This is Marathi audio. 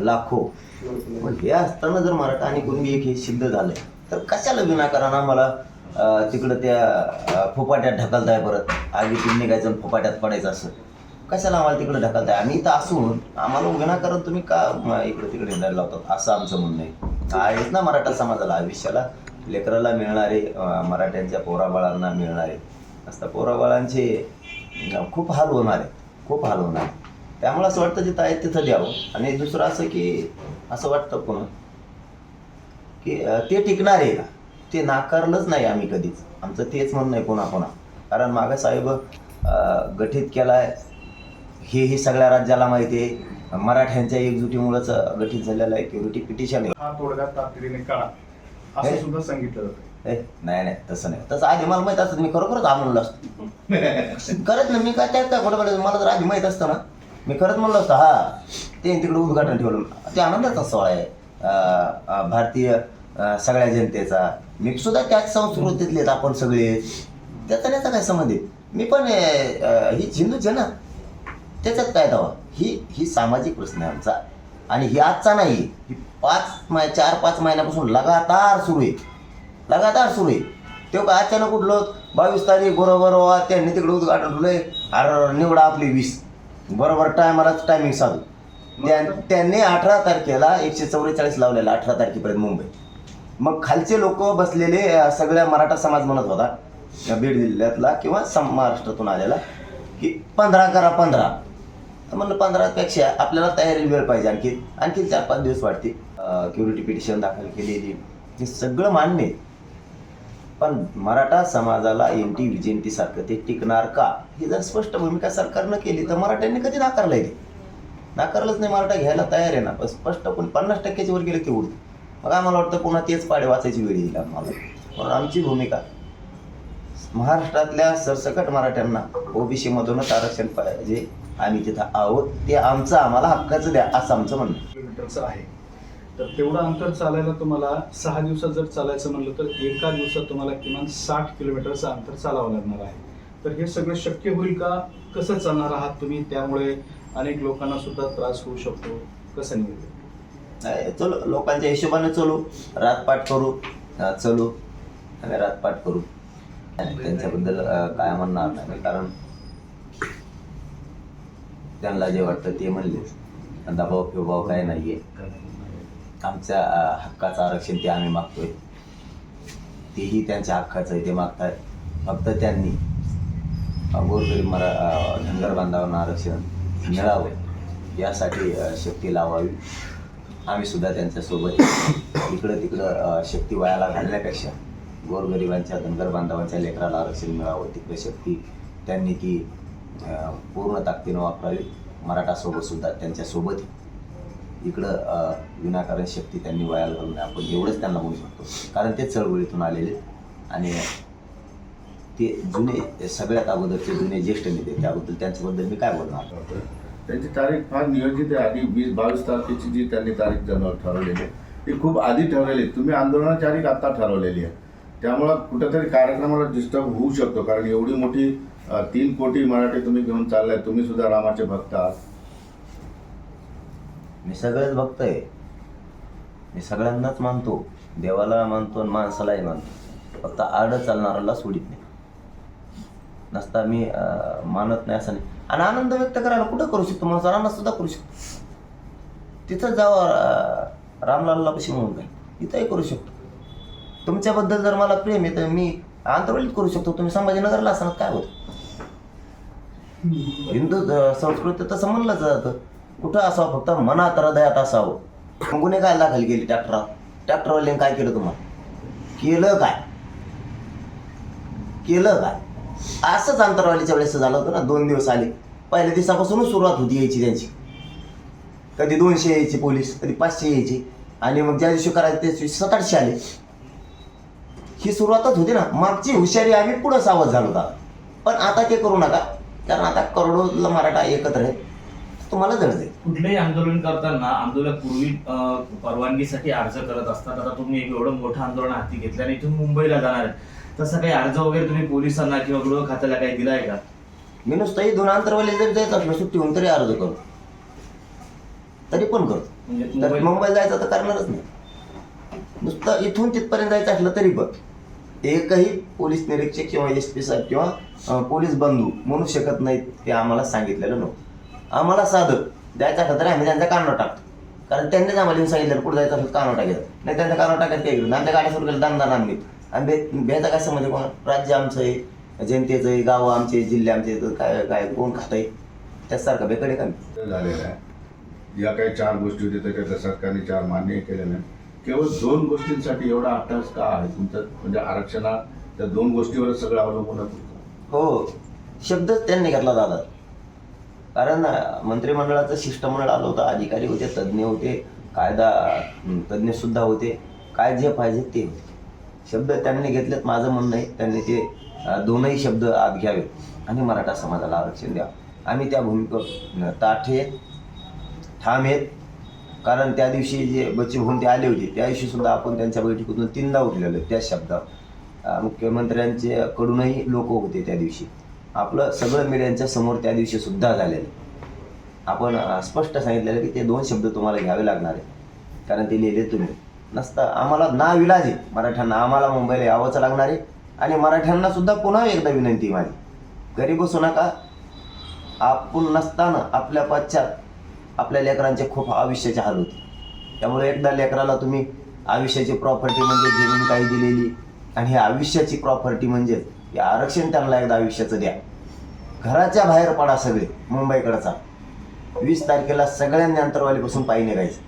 लाखो. पण हे असताना जर मराठा आणि कुणबी एक हे सिद्ध झालंय तर कशाला विनाकारण आम्हाला तिकडं त्या फोपाट्यात ढकलताय परत? आगीतून निघायचं आणि फोपाट्यात पडायचं असं. कशाला आम्हाला तिकडे ढकलताय आम्ही इथं असून आम्हाला विनाकारण तुम्ही का इकडे तिकडे हिंडायला लावतात? असं आमचं म्हणणं आहे. आहेच ना मराठा समाजाला आयुष्याला? लेकराला मिळणारे मराठ्यांच्या पोराबाळांना मिळणारे. असता पोराबाळांचे खूप हाल होणार आहेत खूप हाल होणार आहे त्यामुळे असं वाटतं जिथं आहे तिथं द्यावं आणि दुसरं असं की असं वाटतं पुन्हा की ते टिकणार आहे का ते नाकारलंच नाही आम्ही कधीच. आमचं तेच म्हणणं आहे पुन्हा पुन्हा. कारण मागं साहेब गठीत केलाय. हे ही सगळ्या राज्याला माहिती आहे. मराठ्यांच्या एकजुटीमुळेच गठीत झालेलं आहे. क्युरिटी पिटिशन आहे. हा असं? सुद्धा सांगितलं नाही नाही. तसं नाही. तसं आधी मला माहीत असतं. मी खरोखरच म्हणलो असतो. करत ना मी काय त्यात काय खोटं मला जर आधी माहीत असतं ना. मी खरंच म्हणलो असतं हा ते तिकडे उद्घाटन ठेवलं. ते आनंदाचा सोहळा आहे. भारतीय सगळ्या जनतेचा. मी सुद्धा त्याच संस्कृतीतले आपण सगळे. त्याचा त्याचा काय संबंध आहे? मी पण ही हिंदूच आहे ना त्याच्यात काय दावा? ही ही सामाजिक प्रश्न आहे आमचा. आणि ही आजचा नाही ही पाच माय चार पाच महिन्यापासून लगातार सुरू आहे. लगातार सुरू आहे. तेव्हा का अचानक उठलो बावीस तारीख बरोबर हो, त्यांनी तिकडे उद्घाटन ठेवलंय. अरे निवडा आपली वीस. बरोबर टायमालाच टायमिंग साधू. त्या- त्यांनी अठरा तारखेला एकशे चौवेचाळीस लावलेला अठरा तारखेपर्यंत मुंबई. मग खालचे लोक बसलेले सगळ्या मराठा समाज म्हणत होता या बीड जिल्ह्यातला किंवा सम महाराष्ट्रातून आलेला की पंधरा करा पंधरा. म्हणलं पंधरापेक्षा आपल्याला तयारी वेळ पाहिजे आणखी. आणखी चार पाच दिवस वाढते क्युरिटी पिटिशन दाखल केलेली. हे सगळं मान्य आहे. पण मराठा समाजाला एम टी विजयंती सारखं ते टिकणार का? ही जर स्पष्ट भूमिका सरकारनं केली तर मराठ्यांनी कधी नाकारलंय ते? नाकारलंच नाही मराठा घ्यायला तयार आहे ना. पण स्पष्ट पण पन्नास टक्क्याच्या वर गेले की उडते. मग आम्हाला वाटतं पुन्हा तेच पाडे वाचायची वेळ येईल आम्हाला. म्हणून आमची भूमिका महाराष्ट्रातल्या सरसकट मराठ्यांना ओबीसीमधूनच आरक्षण पाहिजे. आम्ही तिथं आहोत. ते आमचं आम्हाला हक्काचं द्या असं आमचं म्हणणं आहे. तर तेवढं अंतर चालायला तुम्हाला सहा दिवसात जर चालायचं म्हणलं तर एका दिवसात तुम्हाला किमान साठ किलोमीटरचं अंतर चालावं लागणार आहे. तर हे सगळं शक्य होईल का? कसं चालणार आहात तुम्ही? त्यामुळे अनेक लोकांना सुद्धा त्रास होऊ शकतो. कसं नाही, चलो लोकांच्या हिशोबाने चलू. रातपाट करू. चलू. आणि रातपाट करू. त्यांच्याबद्दल काय म्हणणार नाही कारण त्यांना जे वाटतं ते म्हणले दबाव फिबाव काय नाहीये. आमच्या हक्काचं आरक्षण ते आम्ही मागतोय. तेही त्यांच्या हक्काचं आहे ते मागताय फक्त त्यांनी गोरगरीब मरा धनगर बांधवांना आरक्षण मिळावं यासाठी शक्ती लावावी. आम्ही सुद्धा त्यांच्यासोबत इकडं तिकडं शक्ती वायाला घालण्यापेक्षा गोरगरिबांच्या धनगर बांधवांच्या लेकराला आरक्षण मिळावं तिकडे शक्ती त्यांनी ती पूर्ण ताकदीनं वापरावी. मराठासोबत सुद्धा त्यांच्यासोबत इकडं विनाकारण शक्ती त्यांनी वयाला घालू नये आपण एवढंच त्यांना म्हणू शकतो. कारण ते चळवळीतून आलेले आणि ते जुने सगळ्यात अगोदरचे जुने ज्येष्ठ नेते त्याबद्दल त्यांच्याबद्दल मी काय बोलणार? त्यांची तारीख फार नियोजित आहे. आधी वीस बावीस तारखेची जी त्यांनी तारीख जनवर ठरवलेली आहे ती खूप आधी ठरवलेली आहे. तुम्ही आंदोलनाची तारीख आत्ता ठरवलेली आहे? त्यामुळं कुठेतरी कार्यक्रमाला डिस्टर्ब होऊ शकतो. कारण एवढी मोठी तीन कोटी मराठी तुम्ही घेऊन चाललाय तुम्ही सुद्धा रामाचे भक्त आहात. मी सगळेच बघतोय. मी सगळ्यांनाच मानतो. देवाला मानतो आणि माणसालाही मानतो. फक्त आड चालणाऱ्याला सोडित नाही. नसता मी मानत नाही असं नाही. आणि आनंद व्यक्त करायला कुठं करू शकतो? माणूस सुद्धा करू शकतो. तिथं जावं रामलालला कशी म्हणून काय? इथंही करू शकतो. तुमच्याबद्दल जर मला प्रेम आहे तर मी आंतरवलीत करू शकतो. तुम्ही संभाजीनगरला असणार काय होतं? हिंदू संस्कृती तसं म्हणलं जातं. कुठं असावं? फक्त मनात हृदयात असावं. मग गुन्हे काय दाखल केली ट्रॅक्टर ट्रॅक्टरवाल्याने काय केलं तुम्हाला? केलं काय? केलं काय? असंच अंतरवालीच्या वेळेस झालं होतं ना दोन दिवस आले. पहिल्या दिवसापासूनच सुरुवात होती यायची त्यांची. कधी दोनशे यायचे पोलीस कधी पाचशे यायचे. आणि मग ज्या दिवशी करायचे त्या दिवशी सात आठशे आले. ही सुरुवातच होती ना. मागची हुशारी आम्ही पुढं सावध झालो होता. पण आता ते करू नका. कारण आता करोडोला मराठा एकत्र आहे तुम्हाला जळते कुठलंही आंदोलन करताना आंदोलक पूर्वी अं, परवानगीसाठी अर्ज करत असतात. आता तुम्ही एक एवढं मोठं आंदोलन हाती घेतलं आणि इथून मुंबईला जाणार आहे तसं काही अर्ज वगैरे तुम्ही पोलिसांना किंवा गृह खात्याला काही दिलाय का? मी नुसतंही दोन अंतरवाली जरी जायचं असलं सुट्टी होऊन तरी अर्ज करू तरी पण करतो. म्हणजे तर मुंबई- मुंबईला जायचं तर करणारच नाही. नुसतं इथून तिथपर्यंत जायचं असलं तरी पण एकही पोलीस निरीक्षक किंवा एस पी साहेब किंवा पोलीस बंधू म्हणू शकत नाहीत हे आम्हाला सांगितलेलं नव्हतं. आम्हाला साधं. जायचं असलं तरी आम्ही त्यांचा कानावर टाकतो. कारण त्यांनीच आम्हाला येऊन सांगितलं कुठं जायचं असेल कानावर टाकायचं नाही त्यांच्या कानावर टाकायचं काही गरज नाही. आमच्या गाड्या सुरू केलं दान दान आम्ही. आणि भे भेजा काय समजे कोण? राज्य आमचं आहे जनतेचं आहे गावं आमचे जिल्हे आमचे काय काय कोण खात आहे त्यासारखं बेकडे का झालेलं आहे. या काही चार गोष्टी होत्या त्याच्यात त्या सरकारने चार मान्य केल्या नाही. केवळ दोन गोष्टींसाठी एवढा अट्टास का आहे तुमचं? म्हणजे आरक्षणा त्या दोन गोष्टीवरच सगळं अवलंबून. हो. शब्दच त्यांनी घेतला दादा. कारण मंत्रिमंडळाचं शिष्टमंडळ आलं होतं अधिकारी होते तज्ज्ञ होते कायदा तज्ज्ञसुद्धा तज्ज्ञ सुद्धा होते. काय जे पाहिजे ते होते. शब्द त्यांनी घेतलेत माझं म्हणणं आहे त्यांनी ते दोनही शब्द आत घ्यावेत आणि मराठा समाजाला आरक्षण द्यावं आम्ही त्या भूमिकेवर ताठ आहेत ठाम आहेत. कारण त्या दिवशी जे बच्चे होऊन ते आले होते त्या दिवशी सुद्धा आपण त्यांच्या बैठकीतून तीनदा उठलेलो त्या शब्दावर. मुख्यमंत्र्यांचे कडूनही लोक होते त्या दिवशी. आपलं सगळं मीडियांच्या समोर त्या दिवशी सुद्धा झालेलं. आपण स्पष्ट सांगितलेलं की ते दोन शब्द तुम्हाला घ्यावे लागणार आहे कारण ते लिहिले तुम्ही. नसता आम्हाला ना विलाज आहे. मराठ्यांना आम्हाला मुंबईला यावंच लागणार आहे. आणि मराठ्यांना सुद्धा पुन्हा एकदा विनंती माझी. घरी बसू नका. आपण नसताना आपल्या पश्चात आपल्या लेकरांचे खूप आयुष्याचे हाल होते. त्यामुळे एकदा लेकराला तुम्ही आयुष्याची प्रॉपर्टी म्हणजे जमीन काही दिलेली आणि ही आयुष्याची प्रॉपर्टी म्हणजे हे आरक्षण त्यांना एकदा आयुष्याचं द्या. घराच्या बाहेर पडा सगळे मुंबईकडचा. वीस तारखेला सगळ्यांनी अंतरवालीपासून पायी निघायचं.